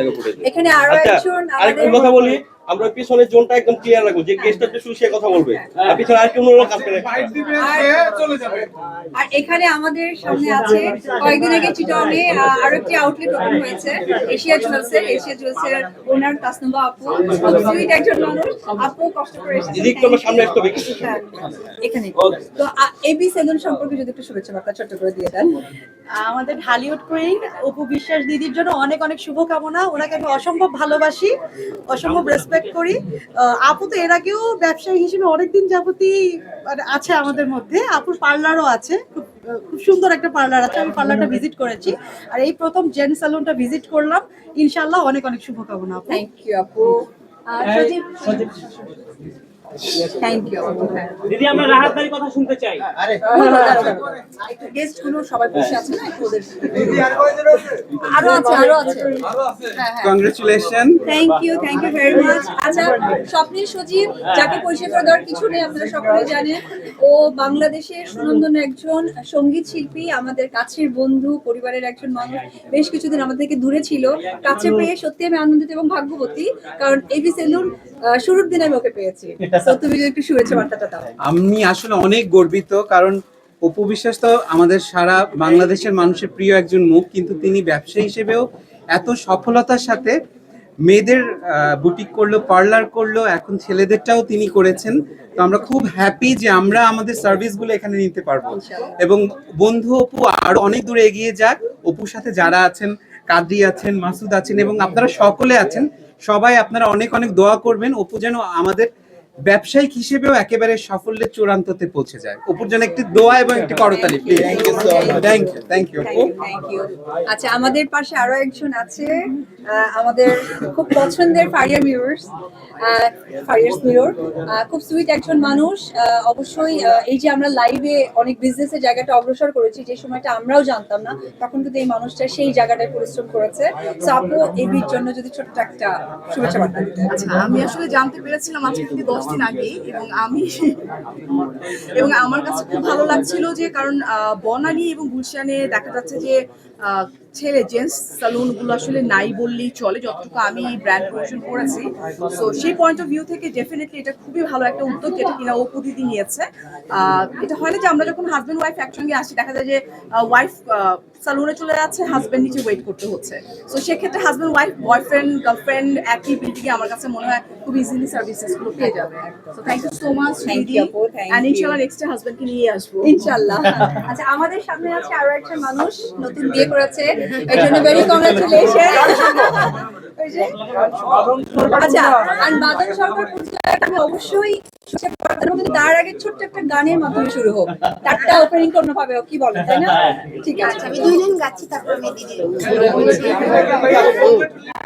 জায়গা এখানে আরও আচ্ছা একজন আরেকটু কথা বলি আমরা পিছনের জোনটা একদম ক্লিয়ার রাখব যে গেস্টটা একটু শুয়ে কথা বলবে। আর পিছনে কাজ করে আর এখানে আমাদের সামনে আছে কয়েকদিন আগে চিটংয়ে আরও একটি আউটলেট ওপেন হয়েছে এশিয়া জুয়েলসের এশিয়া জুয়েলসের ওনার তাসনুবা আপু সুইট একজন মানুষ আপু কষ্ট করে এসেছেন দিদি সামনে একটু। হ্যাঁ, এখানে। তো এবি সেলুন সম্পর্কে যদি একটু শুভেচ্ছা বার্তা ছোট্ট করে দিয়ে দেন। আমাদের ঢালিউড কুইন অপু বিশ্বাস দিদির জন্য অনেক অনেক শুভকামনা। ওনাকে আমি অসম্ভব ভালোবাসি অসম্ভব রেসপেক্ট করি। আহ, আপু তো এর আগেও ব্যবসায়ী হিসেবে অনেকদিন যাবতই মানে আছে আমাদের মধ্যে। আপুর পার্লারও আছে খুব খুব সুন্দর একটা পার্লার আছে। আমি পার্লারটা ভিজিট করেছি। আর এই প্রথম জেন সালুনটা ভিজিট করলাম। ইনশাল্লাহ অনেক অনেক শুভকামনা আপু। থ্যাংক ইউ আপু। সজীব থ্যাংক ইউ দিদি আমরা রাহাত কথা শুনতে চাই। একটু গেস্টগুলো সবাই বসে আছে না একটু ওদের আরও আছে? আরও আছে congratulation thank you thank you very much আচ্ছা স্বপ্নের সজীব যাকে পরিচয় করে দেওয়ার কিছু নেই আপনারা সকলে জানেন। ও বাংলাদেশের সুনন্দন একজন সংগীত শিল্পী আমাদের কাছের বন্ধু পরিবারের একজন মানুষ। বেশ কিছুদিন আমাদের থেকে দূরে ছিল। কাছে পেয়ে সত্যি আমি আনন্দিত এবং ভাগ্যবতী কারণ এবি সেলুন আহ, শুরুর দিনে আমি ওকে পেয়েছি। তো তুমি একটু শুভেচ্ছা বার্তাটা দাও। আমি আসলে অনেক গর্বিত কারণ অপু বিশ্বাস তো আমাদের সারা বাংলাদেশের মানুষের প্রিয় একজন মুখ কিন্তু তিনি ব্যবসা হিসেবেও এত সফলতার সাথে মেয়েদের বুটিক করল পার্লার করল এখন ছেলেদেরটাও তিনি করেছেন। তো আমরা খুব হ্যাপি যে আমরা আমাদের সার্ভিসগুলো এখানে নিতে পারব। এবং বন্ধু অপু আরও অনেক দূরে এগিয়ে যাক। অপুর সাথে যারা আছেন কাদ্রি আছেন মাসুদ আছেন এবং আপনারা সকলে আছেন সবাই আপনারা অনেক অনেক দোয়া করবেন। অপু যেন আমাদের ব্যবসায়িক হিসেবেও একেবারে সাফল্যের চূড়ান্ততে পৌঁছে যায়। অপুর জন্য একটি দোয়া এবং একটি করতালি please thank you thank you thank আচ্ছা আমাদের পাশে আরও একজন আছে আমাদের খুব পছন্দের ফারিয়া ফারিয়ার্স মিরর খুব সুইট একজন মানুষ অবশ্যই আহ, এই যে আমরা লাইভে অনেক বিজনেসের জায়গাটা অগ্রসর করেছি যে সময়টা আমরাও জানতাম না তখন কিন্তু এই মানুষটা সেই জায়গাটায় পরিশ্রম করেছে। সো আপু এবির জন্য যদি ছোট্ট একটা শুভেচ্ছা বার্তা দিতে আচ্ছা আমি আসলে জানতে পেরেছিলাম আজকে দশ দিন আগে এবং আমি এবং আমার কাছে খুব ভালো লাগছিল যে কারণ বনানী এবং গুলশানে দেখা যাচ্ছে যে ছেলে জেন্টস সালুনগুলো আসলে নাই বললেই চলে যতটুকু আমি ব্র্যান্ড প্রমোশন করেছি। তো সেই পয়েন্ট অফ ভিউ থেকে ডেফিনেটলি এটা খুবই ভালো একটা উদ্যোগ যেটা কিনা ও প্রতিদিন নিয়েছে। এটা হয় না যে আমরা যখন হাজব্যান্ড ওয়াইফ একসঙ্গে আসি দেখা যায় যে ওয়াইফ সালুনে চলে যাচ্ছে হাজব্যান্ড নিচে ওয়েট করতে হচ্ছে। তো সেক্ষেত্রে হাজব্যান্ড ওয়াইফ বয়ফ্রেন্ড গার্লফ্রেন্ড একই বিল্ডিং আমার কাছে মনে হয় খুব ইজিলি সার্ভিসেসগুলো পেয়ে যাবে। তো থ্যাংক ইউ সো মাচ আপু, thank এন্ড ইনশাআল্লাহ নেক্সট হাজব্যান্ডকে নিয়ে আসব। ইনশাল্লাহ আচ্ছা আমাদের সামনে আছে আরও একটা মানুষ নতুন বিয়ে করেছে। এই জন্য ভেরি কংগ্রাচুলেশন আচ্ছা আর বাদল সরকার আমি অবশ্যই তার আগে ছোট্ট একটা গানের মাধ্যমে শুরু হোক। তারটা ওপেনিং কোনো ভাবে কি বলেন তাই না? ঠিক আছে আমি দুই দিন গাচ্ছি তারপর আমি দিদি।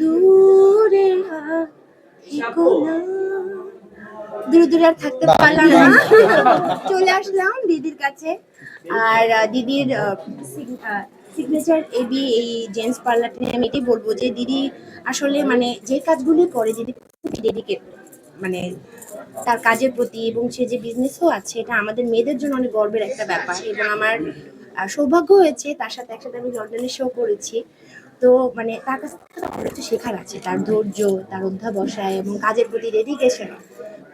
দূরে থেকো দূরে দূরে আর থাকতে পারলাম না। চলে আসলাম দিদির কাছে। আর দিদির সিগনেচার এবি এই জেন্টস পার্লারটা নিয়ে আমি এটাই বলব যে দিদি আসলে মানে যে কাজগুলি করে দিদি ডেডিকেট মানে তার কাজের প্রতি এবং সে যে বিজনেসও আছে এটা আমাদের মেয়েদের জন্য অনেক গর্বের একটা ব্যাপার। এবং আমার সৌভাগ্য হয়েছে তার সাথে একসাথে আমি লন্ডনে শো করেছি। তো মানে তার কাছ থেকে শেখার আছে। তার ধৈর্য, তার অধ্যাবসায় এবং কাজের প্রতি ডেডিকেশন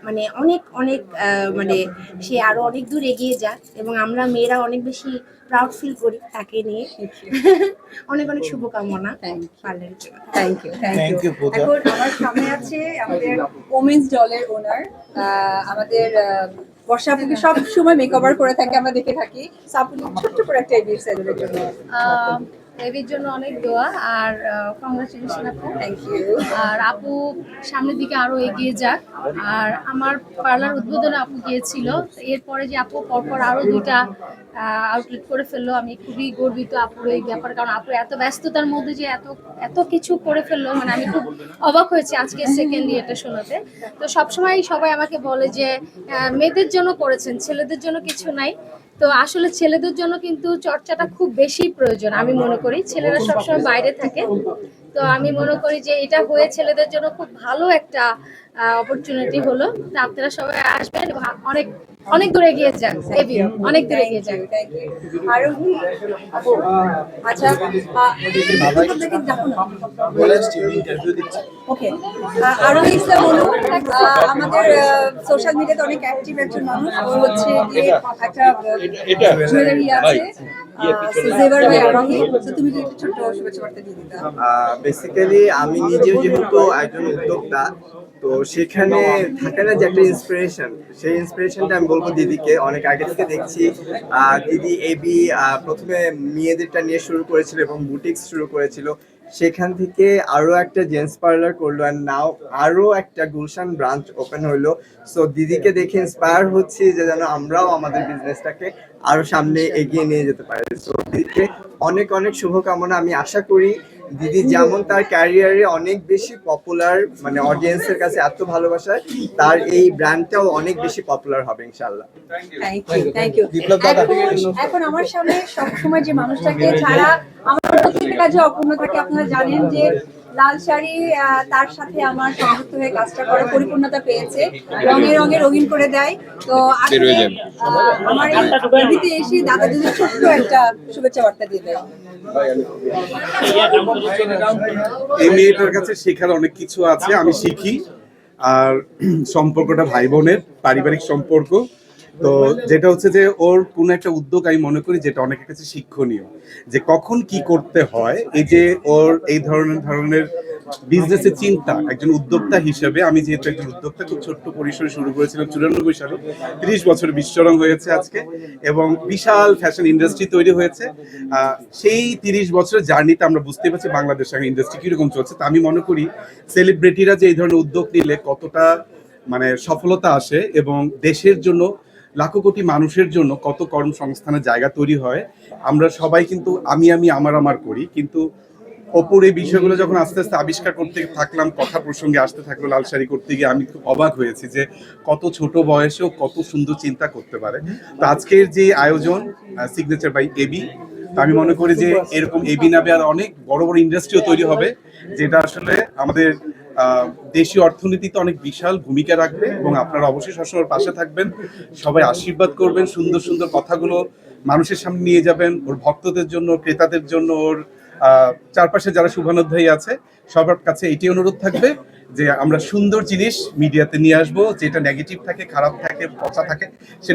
মানে অনেক অনেক মানে সে আরও অনেক দূর এগিয়ে যাক এবং আমরা মেয়েরা অনেক বেশি প্রাউড ফিল করি তাকে নিয়ে। অনেক অনেক শুভকামনা। পার্লারের জন্য থ্যাংক ইউ থ্যাংক ইউ এখন আমার সামনে আছে আমাদের ওমেন্স দলের ওনার আমাদের বর্ষা আপুকে সব সময় মেকওভার করে থাকে আমরা দেখে থাকি। আপু ছোট্ট করে একটা এবির সেলুনের জন্য। আহ, বেবির জন্য অনেক দোয়া আর কংগ্রাচুলেশন আপু। থ্যাংক ইউ আর আপু সামনের দিকে আরও এগিয়ে যাক। আর আমার পার্লার উদ্বোধনে আপু গিয়েছিল। এরপরে যে আপু পরপর আরও দুইটা আউটলেট করে ফেলল আমি খুবই গর্বিত আপুর এই ব্যাপার। কারণ আপু এত ব্যস্ততার মধ্যে যে এত এত কিছু করে ফেলল মানে আমি খুব অবাক হয়েছি আজকে সেকেন্ড ইয়েটা শোনাতে। তো সবসময় সবাই আমাকে বলে যে মেয়েদের জন্য করেছেন ছেলেদের জন্য কিছু নাই। তো আসলে ছেলেদের জন্য কিন্তু চর্চাটা খুব বেশি প্রয়োজন আমি মনে করি। ছেলেরা সবসময় বাইরে থাকে। তো আমি মনে করি যে এটা হয়ে ছেলেদের জন্য খুব ভালো একটা অপরচুনিটি হলো। তা আপনারা সবাই আসবেন অনেক অনেক দূরে গিয়ে যান এবিও অনেক দূরে গিয়ে যান। আরোহী আপু আচ্ছা ওকে আরোহী ইসলাম অনু আমাদের সোশ্যাল মিডিয়াতে অনেক অ্যাক্টিভ একজন মানুষ ও হচ্ছে যে একটা জুয়েলারি আছে। বেসিক্যালি আমি নিজেও যেহেতু একজন উদ্যোক্তা তো সেখানে থাকে না যে একটা ইন্সপিরেশন সেই ইন্সপিরেশনটা আমি বলব দিদিকে। অনেক আগে থেকে দেখছি। আহ, দিদি এবি আহ, প্রথমে মেয়েদেরটা নিয়ে শুরু করেছিল এবং বুটিক্স শুরু করেছিল। সেখান থেকে আরও একটা জেন্টস পার্লার করল অ্যান্ড নাও আরও একটা গুলশান ব্রাঞ্চ ওপেন হইল। সো দিদিকে দেখে ইন্সপায়ার হচ্ছি যে যেন আমরাও আমাদের বিজনেসটাকে আরও সামনে এগিয়ে নিয়ে যেতে পারি। সো দিদিকে অনেক অনেক শুভকামনা। আমি আশা করি দিদি যেমন তার ক্যারিয়ারে অনেক বেশি পপুলার মানে অডিয়েন্সের কাছে এত ভালোবাসা তার এই ব্র্যান্ডটাও অনেক বেশি পপুলার হবে এখন এখন আমার সামনে সবসময় যে মানুষটাকে ছাড়া আমার প্রত্যেকটা কাজে অপূর্ণ থাকে আপনারা জানেন যে লাল শাড়ি আহ, তার সাথে আমার সংযুক্ত হয়ে কাজটা করে পরিপূর্ণতা পেয়েছে। রঙে রঙে রঙিন করে দেয়। তো আসলে আমার এই এসে দাদা যদি ছোট্ট একটা শুভেচ্ছা বার্তা দিয়ে দেয়। এই মেয়েটার কাছে শেখার অনেক কিছু আছে আমি শিখি। আর সম্পর্কটা ভাই বোনের পারিবারিক সম্পর্ক। তো যেটা হচ্ছে যে ওর কোন একটা উদ্যোগ আমি মনে করি যেটা অনেকের কাছে শিক্ষণীয়, যে কখন কি করতে হয়, এই যে ওর এই ধরনের ধরনের বিজনেসের চিন্তা, একজন উদ্যোক্তা হিসেবে আমি যেহেতু একজন উদ্যোক্তা, খুব ছোট্ট পরিসরে শুরু করেছিলাম, চুরানব্বই সালে, তিরিশ বছর বিশ্বরং হয়েছে আজকে, এবং বিশাল ফ্যাশন ইন্ডাস্ট্রি তৈরি হয়েছে। সেই তিরিশ বছরের জার্নিতে আমরা বুঝতে পারছি বাংলাদেশ ইন্ডাস্ট্রি কীরকম চলছে। তা আমি মনে করি সেলিব্রিটিরা যে এই ধরনের উদ্যোগ নিলে কতটা মানে সফলতা আসে, এবং দেশের জন্য লাখো কোটি মানুষের জন্য কত কর্মসংস্থানের জায়গা তৈরি হয়, আমরা সবাই কিন্তু আমি আমি, আমার আমার করি। কিন্তু অপর এই বিষয়গুলো যখন আস্তে আস্তে আবিষ্কার করতে থাকলাম, কথা প্রসঙ্গে আসতে থাকল লাল শাড়ি করতে গিয়ে, আমি খুব অবাক হয়েছি যে কত ছোট বয়সেও কত সুন্দর চিন্তা করতে পারে। তো আজকের যে আয়োজন সিগনেচার বাই এবি আমি মনে করি যে এরকম এবি নামে আর অনেক বড় বড় ইন্ডাস্ট্রিও তৈরি হবে, যেটা আসলে আমাদের দেশীয় অর্থনীতিতে অনেক বিশাল ভূমিকা রাখবে এবং আপনারা অবশ্যই সবসময় পাশে থাকবেন। সবাই আশীর্বাদ করবেন, সুন্দর সুন্দর কথাগুলো মানুষের সামনে নিয়ে যাবেন, ওর ভক্তদের জন্য ক্রেতাদের জন্য, ওর চারপাশে যারা শুভানুধ্যায়ী আছে, সবার কাছে এটি অনুরোধ থাকবে যে আমরা সুন্দর জিনিস মিডিয়াতে নিয়ে আসব, যেটা নেগেটিভ থাকে, খারাপ থাকে, পচা থাকে, সেটা